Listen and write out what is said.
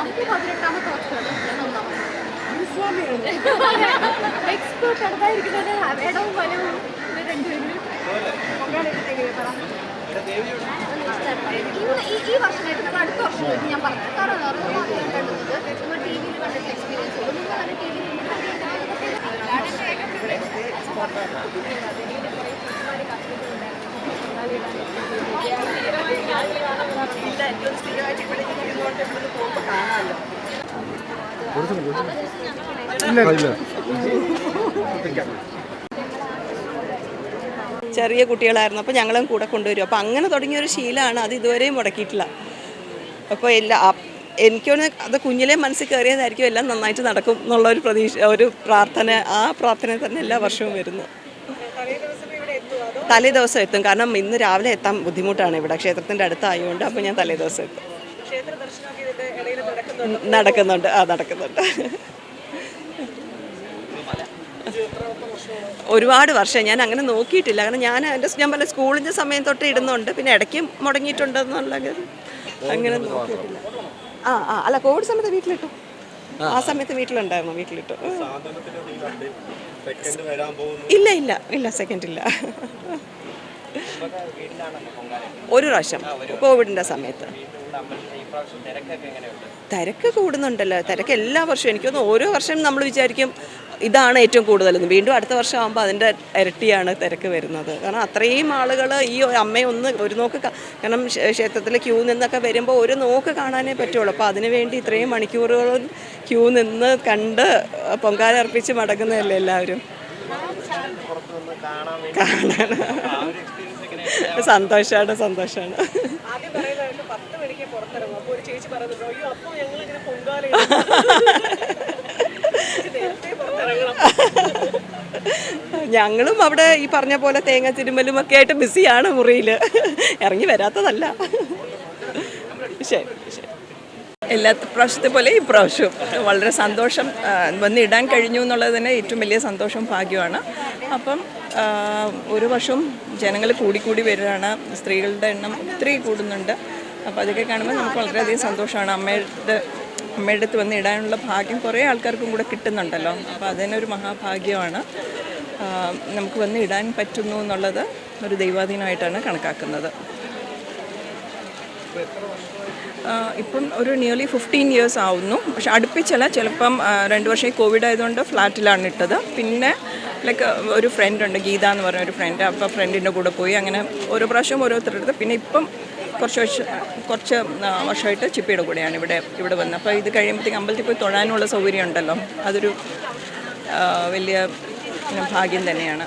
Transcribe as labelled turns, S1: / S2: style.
S1: ഞാനിപ്പോ പതിനെട്ടാമത്തെ വർഷമാണ് ഞാൻ ഒന്നാമത് എക്സ്പോ ചെറുതായിരിക്കുന്നത് ഇടവും വലവും രണ്ടുപേരും. ഈ വർഷമായിട്ട് നമ്മൾ അടുത്ത വർഷമായിട്ട് ഞാൻ പറഞ്ഞു കാരണം ആദ്യം കണ്ടത് നമ്മൾ ടി വിയിൽ കണ്ടിട്ട് എക്സ്പീരിയൻസ് ഒന്നും ടി വിയിൽ
S2: ചെറിയ കുട്ടികളായിരുന്നു അപ്പോൾ ഞങ്ങളും കൂടെ കൊണ്ടുവരും. അപ്പോൾ അങ്ങനെ തുടങ്ങിയ ഒരു ശീലമാണ് അത് ഇതുവരെയും മുടക്കിയിട്ടില്ല. അപ്പോൾ എല്ലാ എനിക്കൊന്ന് അത് കുഞ്ഞിലെ മനസ്സിൽ കയറിയതായിരിക്കും എല്ലാം നന്നായിട്ട് നടക്കും എന്നുള്ള ഒരു പ്രതീക്ഷ ഒരു പ്രാർത്ഥന ആ പ്രാർത്ഥന തന്നെ എല്ലാ വർഷവും വരുന്നു. തലേ ദിവസം എത്തും. കാരണം ഇന്ന് രാവിലെ എത്താൻ ബുദ്ധിമുട്ടാണ് ഇവിടെ. ക്ഷേത്രത്തിന്റെ അടുത്തായതുകൊണ്ട് അപ്പോൾ ഞാൻ തലേ ദിവസം എത്തും. നടക്കുന്നുണ്ട്? ആ നടക്കുന്നുണ്ട്. ഒരുപാട് വർഷം ഞാൻ അങ്ങനെ നോക്കിയിട്ടില്ല. കാരണം ഞാൻ എന്റെ ഞാൻ പല സ്കൂളിന്റെ സമയം തൊട്ട് ഇടുന്നുണ്ട്. പിന്നെ ഇടയ്ക്ക് മുടങ്ങിയിട്ടുണ്ടെന്നുള്ള അങ്ങനെ നോക്കിയിട്ടില്ല. ആ ആ അല്ല കോവിഡ് സമയത്ത് വീട്ടിലിട്ടു. ആ. സമയത്ത് വീട്ടിലുണ്ടായിരുന്നു വീട്ടിലിട്ടു. ഇല്ല ഇല്ല ഇല്ല സെക്കൻഡ് ഇല്ല. ഒരു പ്രാവശ്യം. കോവിഡിന്റെ സമയത്ത്. തിരക്ക് കൂടുന്നുണ്ടല്ലോ. തിരക്ക് എല്ലാ വർഷവും. എനിക്ക് തോന്നുന്നു ഓരോ വർഷം നമ്മൾ വിചാരിക്കും ഇതാണ് ഏറ്റവും കൂടുതലെന്ന്. വീണ്ടും അടുത്ത വർഷം ആകുമ്പോൾ അതിന്റെ ഇരട്ടിയാണ് തിരക്ക് വരുന്നത്. കാരണം അത്രയും ആളുകൾ ഈ അമ്മയെ ഒന്ന് ഒരു നോക്ക് കാരണം ക്ഷേത്രത്തിൽ ക്യൂ നിന്നൊക്കെ വരുമ്പോൾ ഒരു നോക്ക് കാണാനേ പറ്റുള്ളൂ. അപ്പോൾ അതിനു വേണ്ടി ഇത്രയും മണിക്കൂറുകളും ക്യൂ നിന്ന് കണ്ട് പൊങ്കാല അർപ്പിച്ച് മടങ്ങുന്നതല്ലേ എല്ലാവരും? കാണാൻ സന്തോഷമാണ് സന്തോഷമാണ് ഞങ്ങളും അവിടെ ഈ പറഞ്ഞ പോലെ തേങ്ങ തിരുമ്മലും ഒക്കെ ആയിട്ട് ബിസിയാണ് മുറിയിൽ ഇറങ്ങി വരാത്തതല്ല. ശരി ശരി.
S3: എല്ലാ പ്രാവശ്യത്തെ പോലെ ഈ പ്രാവശ്യവും വളരെ സന്തോഷം വന്നിടാൻ കഴിഞ്ഞു എന്നുള്ളത് തന്നെ ഏറ്റവും വലിയ സന്തോഷവും ഭാഗ്യമാണ് അപ്പം ഒരു വർഷവും ജനങ്ങൾ കൂടിക്കൂടി വരികയാണ്. സ്ത്രീകളുടെ എണ്ണം ഒത്തിരി കൂടുന്നുണ്ട്. അപ്പോൾ അതൊക്കെ കാണുമ്പോൾ നമുക്ക് വളരെയധികം സന്തോഷമാണ്. അമ്മയുടെ അമ്മയുടെ അടുത്ത് വന്ന് ഇടാനുള്ള ഭാഗ്യം കുറേ ആൾക്കാർക്കും കൂടെ കിട്ടുന്നുണ്ടല്ലോ. അപ്പോൾ അതിനൊരു മഹാഭാഗ്യമാണ്. നമുക്ക് വന്ന് ഇടാൻ പറ്റുന്നു എന്നുള്ളത് ഒരു ദൈവാധീനമായിട്ടാണ് കണക്കാക്കുന്നത്. ഇപ്പം ഒരു നിയർലി ഫിഫ്റ്റീൻ ഇയേഴ്സ് ആവുന്നു. പക്ഷെ അടുപ്പിച്ചല്ല ചിലപ്പം രണ്ട് വർഷം കോവിഡ് ആയതുകൊണ്ട് ഫ്ലാറ്റിലാണ് ഇട്ടത്. പിന്നെ ലൈക്ക് ഒരു ഫ്രണ്ട് ഉണ്ട് ഗീത എന്ന് പറഞ്ഞ ഒരു ഫ്രണ്ട് അപ്പോൾ ഫ്രണ്ടിന്റെ കൂടെ പോയി അങ്ങനെ ഓരോ പ്രാവശ്യം ഓരോരുത്തരുടെ പിന്നെ ഇപ്പം കുറച്ച് വർഷം കുറച്ച് വർഷമായിട്ട് ചിപ്പിയുടെ കൂടെയാണ് ഇവിടെ ഇവിടെ വന്നത്. അപ്പോൾ ഇത് കഴിയുമ്പോഴത്തേക്ക് അമ്പലത്തിൽ പോയി തൊഴാനുള്ള സൗകര്യം ഉണ്ടല്ലോ. അതൊരു വലിയ ഭാഗ്യം തന്നെയാണ്.